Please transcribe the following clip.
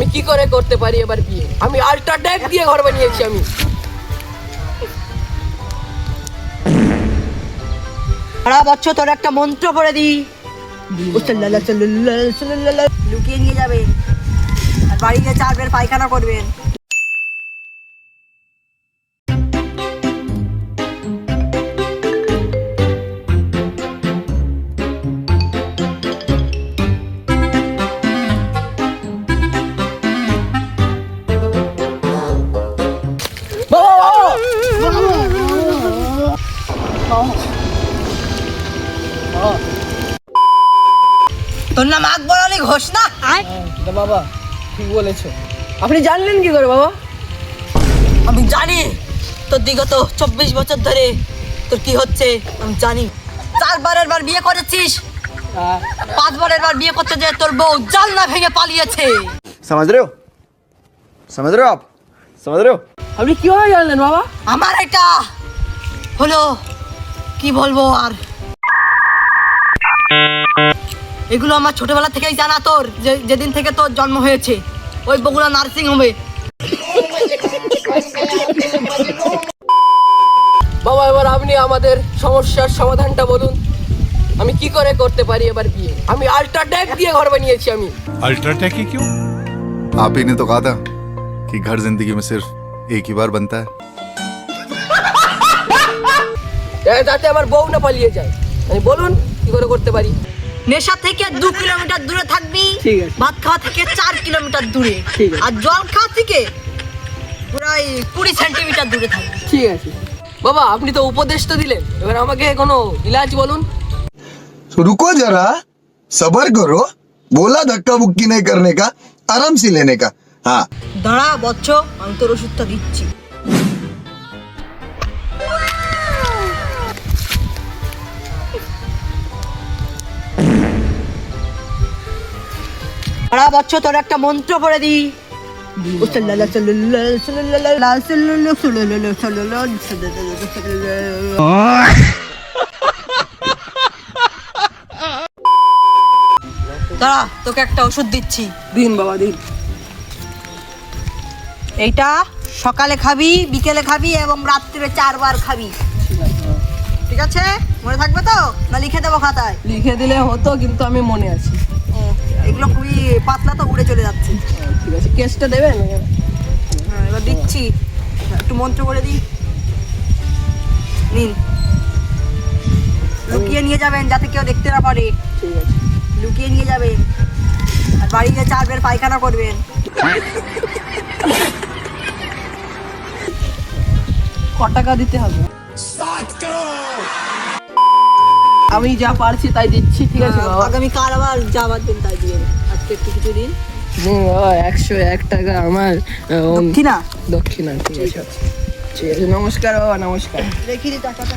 আমি কি করে করতে পারি এবার বিয়ে? আমি আল্ট্রাটেক দিয়ে ঘর বানিয়েছি আমি। সারা বছর তোর একটা মন্ত্র করে দিই। লুকিয়ে নিয়ে যাবেন আর বাড়িতে চার বের, পায়খানা করবেন তোর নাম আকবর আলী ঘোষ না? হ্যাঁ, বাবা ঠিক বলেছ। আপনি জানলেন কি করে বাবা? আমি জানি তোর বিগত চব্বিশ বছর ধরে তোর কি হচ্ছে আমি জানি। চারবারের বার বিয়ে করেছিস হ্যাঁ। পাঁচবারের বার বিয়ে করতে যেয়ে তোর বউ জানলা ভেঙে পালিয়েছে। সমাজ রেও সমাজ রেও আপ সমাজ রেও আপনি কীভাবে জানলেন বাবা? আমার এটা হলো কি বলব আর? এগুলো আমার ছোটবেলা থেকেই জানা তোর যে যেদিন থেকে তোর জন্ম হয়েছে ওই বগুড়া নার্সিং হোমে বাবা এবার আপনি আমাদের সমস্যার সমাধানটা বলুন আমি কি করে করতে পারি এবার বিয়ে আমি আল্ট্রাটেক দিয়ে ঘর বানিয়েছি আমি अल्ट्राटेक ही क्यों आप ही ने तो कहा था कि घर जिंदगी में सिर्फ एक ही बार बनता है যাতে- যাতে আমার বউ না পালিয়ে যায় আমি বলুন কি করে করতে পারি নেশা থেকে দু কিলোমিটার দূরে থাকবি ভাত খাওয়া থেকে চার কিলোমিটার দূরে। আর জল খাওয়া থেকে প্রায় কুড়ি সেন্টিমিটার দূরে থাকবি। ঠিক আছে। বাবা আপনি তো উপদেশ তো দিলেন। এবার আমাকে কোনো ইলাজ বলুন। রুকো যারা সবার করো। বলা ধাক্কা বুক্কি নেই করনে কা আরাম সে লেনে কা। হ্যাঁ। দাঁড়া বচ্চ আমি তোর ওষুধটা দিচ্ছি। সারা বছর তোর একটা মন্ত্র পড়ে দি। সাল্লাল্লাহু সাল্লাল্লাহু সাল্লাল্লাহু সাল্লাল্লাহু সাল্লাল্লাহু সাল্লাল্লাহু সাল্লাল্লাহু দাঁড়া তোকে একটা ওষুধ দিচ্ছি। দিন বাবা দিন। এইটা সকালে খাবি বিকেলে খাবি এবং রাত্রে চারবার খাবি। ঠিক আছে? মনে থাকবে তো? না লিখে দেবো খাতায়? লিখে দিলে হতো কিন্তু আমি মনে আছি। এগুলো খুবই পাতলা তো উড়ে চলে যাচ্ছে। ঠিক আছে কেসটা দেবেন? হ্যাঁ, এবার দিচ্ছি। একটু মন্ত্র করে দিই। নিন। লুকিয়ে নিয়ে যাবেন যাতে কেউ দেখতে না পারে। ঠিক আছে। লুকিয়ে নিয়ে যাবেন। আর বাড়িতে চার বের পায়খানা করবেন। ক টাকা দিতে হবে? আমি যা পারছি তাই দিচ্ছি ঠিক আছে বাবা? আগামীকাল আবার যাবার দিন তাই দিয়ে আজকে একটু কিছু দিন একশো এক টাকা আমার দক্ষিণা? দক্ষিণা ঠিক আছে। ঠিক আছে নমস্কার বাবা নমস্কার। রেখে টাকাটা।